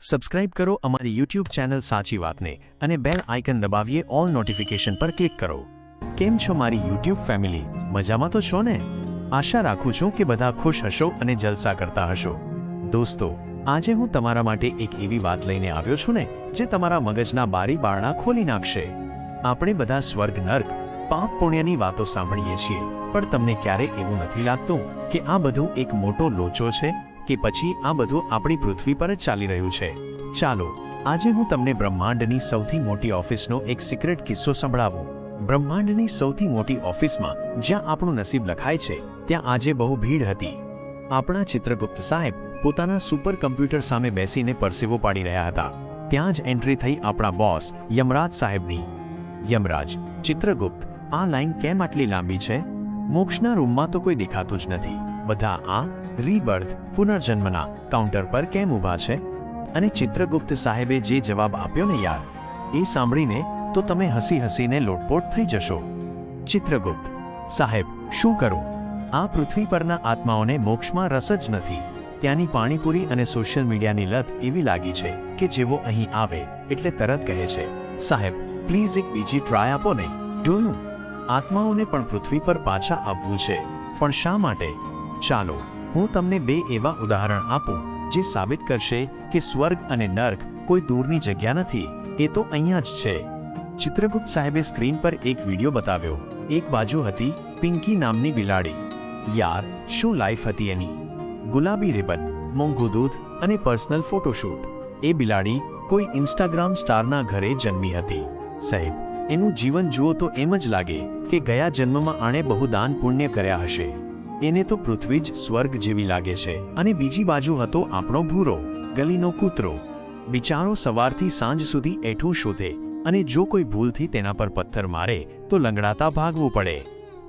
Subscribe કરો અમારી YouTube channel સાચી વાતને અને બેલ આઇકન દબાવીએ ઓલ નોટિફિકેશન પર ક્લિક કરો. કેમ છો મારી યુટ્યુબ ફેમિલી મજામાં તો છો ને? આશા રાખું છું કે બધા ખુશ હશો અને જલસા કરતા હશો. દોસ્તો, આજે હું તમારા માટે એક એવી વાત લઈને આવ્યો છું ને, જે તમારા મગજના બારી બારણા ખોલી નાખશે. આપણે બધા સ્વર્ગ નર્ક, પાપ પુણ્યની વાતો સાંભળીએ છીએ, પણ તમને ક્યારે એવું નથી લાગતું કે આ બધું એક મોટો લોચો છે? કે પછી આ બધું આપણી પૃથ્વી પર જ ચાલી રહ્યું છે. ચાલો, આજે હું તમને બ્રહ્માંડની સૌથી મોટી ઓફિસનો એક સિક્રેટ કિસ્સો સંભળાવું. બ્રહ્માંડની સૌથી મોટી ઓફિસમાં જ્યાં આપણું નસીબ લખાય છે, ત્યાં આજે બહુ ભીડ હતી. આપણા ચિત્રગુપ્ત સાહેબ પોતાના સુપર કમ્પ્યુટર સામે બેસીને પરસેવો પાડી રહ્યા હતા. ત્યાં જ એન્ટ્રી થઈ આપણા બોસ યમરાજ સાહેબની. યમરાજ, ચિત્રગુપ્ત, આ લાઈન કેમ આટલી લાંબી છે? મોક્ષના રૂમમાં તો કોઈ દેખાતું જ નથી. બધા આ રીબર્થ પુનર્જન્મના કાઉન્ટર પર કેમ ઊભા છે? અને ચિત્રગુપ્ત સાહેબે જે જવાબ આપ્યો ને યાર, એ સાંભળીને તો તમે હસી હસીને લોટપોટ થઈ જશો. ચિત્રગુપ્ત, સાહેબ, શું કરું? આ પૃથ્વી પરના આત્માઓને મોક્ષમાં રસ જ નથી. ત્યાંની પાણીપુરી અને સોશિયલ મીડિયાની લત એવી લાગી છે કે જેવો અહીં આવે એટલે તરત કહે છે, સાહેબ, પ્લીઝ એક બીજી ટ્રાય આપો ને. જોયું? આત્માઓને પણ પૃથ્વી પર પાછા આવવું છે. પણ શા માટે? ચાલો, હું તમને બે એવા ઉદાહરણ આપું, જે સાબિત કરશે કે સ્વર્ગ અને નર્ક કોઈ દૂરની જગ્યા નથી. એ તો અહીંયા જ છે. ચિત્રગુપ્ત સાહેબે સ્ક્રીન પર એક વીડિયો બતાવ્યો. એક બાજુ હતી પિંકી નામની બિલાડી. યાર, શું લાઈફ હતી એની? ગુલાબી રિબન, મોંઘું દૂધ અને પર્સનલ ફોટોશૂટ. એ બિલાડી કોઈ ઇન્સ્ટાગ્રામ સ્ટારના ઘરે જન્મી હતી. સાહેબ એનું જીવન જુઓ તો એમ જ લાગે કે ગયા જન્મમાં આણે બહુ દાન પુણ્ય કર્યા હશે. એને તો પૃથ્વી જ સ્વર્ગ જેવી લાગે છે. અને બીજી બાજુ હતો આપણો ભૂરો, ગલીનો કૂતરો. બિચારો સવારથી સાંજ સુધી એઠું શોધે અને જો કોઈ ભૂલથી તેના પર પથ્થર મારે, તો લંગડાતા ભાગવું પડે.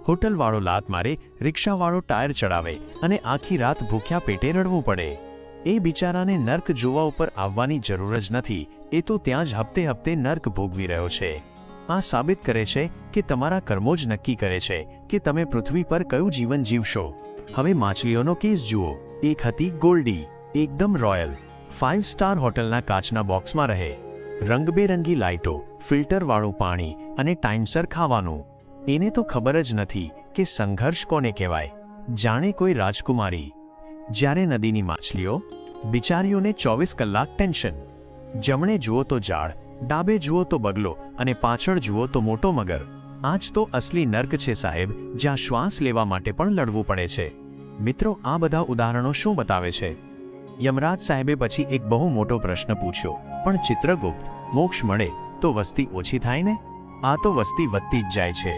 હોટલવાળો લાત મારે, રિક્ષાવાળો ટાયર ચડાવે અને આખી રાત ભૂખ્યા પેટે રડવું પડે. એ બિચારાને નર્ક જોવા ઉપર આવવાની જરૂર જ નથી, એ તો ત્યાં જ હપ્તે હપ્તે નર્ક ભોગવી રહ્યો છે. આ સાબિત કરે છે કે તમારા કર્મો જ નક્કી કરે છે કે તમે પૃથ્વી પર કયું જીવન જીવશો. હવે માછલીઓનો કેસ જુઓ. એક હતી ગોલ્ડી, એકદમ રોયલ. ફાઇવ સ્ટાર હોટલના કાચના બોક્સમાં રહે. રંગબેરંગી લાઇટો, ફિલ્ટરવાળું પાણી અને ટાઈમસર ખાવાનું. એને તો ખબર જ નથી કે સંઘર્ષ કોને કહેવાય. જાણે કોઈ રાજકુમારી. જ્યારે નદીની માછલીઓ, બિચારીઓને ચોવીસ કલાક ટેન્શન. જમણે જુઓ તો ઝાડ ડાબે જુઓ તો બગલો અને પાછળ જુઓ તો મોટો મગર. આજ તો અસલી નર્ક છે સાહેબ, જ્યાં શ્વાસ લેવા માટે પણ લડવું પડે છે. મિત્રો, આ બધા ઉદાહરણો શું બતાવે છે? યમરાજ સાહેબે પછી એક બહુ મોટો પ્રશ્ન પૂછ્યો, પણ ચિત્રગુપ્ત, મોક્ષ મળે તો વસ્તી ઓછી થાય ને? આ તો વસ્તી વધતી જ જાય છે.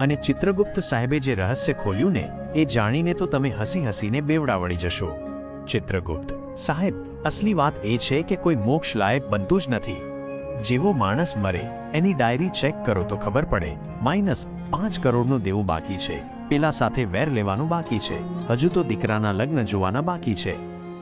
અને ચિત્રગુપ્ત સાહેબે જે રહસ્ય ખોલ્યું ને, એ જાણીને તો તમે હસી હસીને બેવડા વળી જશો. ચિત્રગુપ્ત, સાહેબ, અસલી વાત એ છે કે કોઈ મોક્ષ લાયક બનતું જ નથી. જેવો માણસ મરે, એની ડાયરી ચેક કરો તો ખબર પડે. માઇનસ પાંચ કરોડનું દેવું બાકી છે. પેલા સાથે વેર લેવાનું બાકી છે. હજુ તો દીકરાના લગ્ન જોવાના બાકી છે.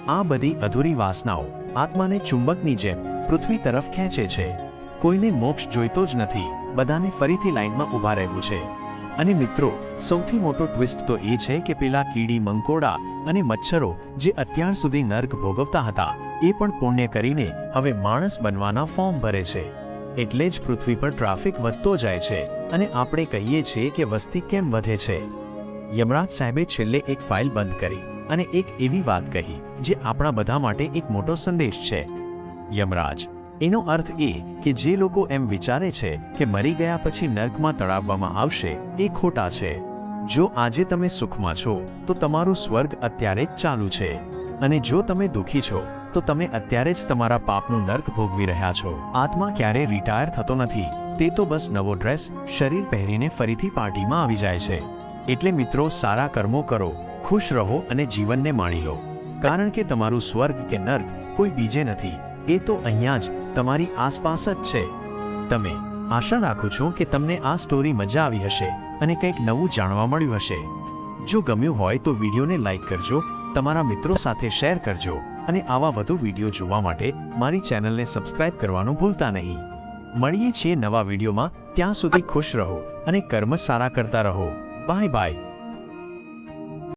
આ બધી અધૂરી વાસનાઓ આત્માને ચુંબકની જેમ પૃથ્વી તરફ ખેંચે છે. કોઈને મોક્ષ જોઈતો જ નથી. બધાને ફરીથી લાઈનમાં ઊભા રહેવું છે. અને મિત્રો, સૌથી મોટો ટ્વિસ્ટ તો એ છે કે પેલા કીડી મંકોડા અને મચ્છરો જે અત્યાર સુધી નર્ક ભોગવતા હતા એ પણ પુણ્ય કરીને હવે માણસ બનવાના ફોર્મ ભરે છે. એટલે જ પૃથ્વી પર ટ્રાફિક વધતો જાય છે અને આપણે કહીએ છીએ કે વસ્તી કેમ વધે છે. યમરાજ સાહેબે છેલ્લે એક ફાઇલ બંધ કરી અને એક એવી વાત કહી, જે આપણા બધા માટે એક મોટો સંદેશ છે. યમરાજ, એનો અર્થ એ કે જે લોકો એમ વિચારે છે કે મરી ગયા પછી નર્કમાં તળાવવામાં આવશે, એ ખોટા છે. જો આજે તમે સુખમાં છો, તો તમારું સ્વર્ગ અત્યારે જ ચાલુ છે. અને જો તમે દુઃખી છો તો તમે અત્યારે જ તમારા પાપનું નર્ક ભોગવી રહ્યા છો. આત્મા ક્યારે રિટાયર થતો નથી. તે તો બસ નવો ડ્રેસ શરીર પહેરીને ફરીથી પાર્ટીમાં આવી જાય છે. એટલે મિત્રો, સારા કર્મો કરો, ખુશ રહો અને જીવનને માણી લો. કારણ કે તમારું સ્વર્ગ કે નર્ક કોઈ બીજે નથી. એ તો અહીંયા જ તમારી આસપાસ જ છે. તમે, આશા રાખું છું કે તમને આ સ્ટોરી મજા આવી હશે અને કંઈક નવું જાણવા મળ્યું હશે. જો ગમ્યું હોય તો વિડીયોને લાઈક કરજો, તમારા મિત્રો સાથે શેર કરજો. અને આવા વધુ વીડિયો જોવા માટે મારી ચેનલને સબસ્ક્રાઇબ કરવાનું ભૂલતા નહીં. મળીએ છીએ નવા વિડીયોમાં. ત્યાં સુધી ખુશ રહો અને કર્મ સારા કરતા રહો. Bye bye.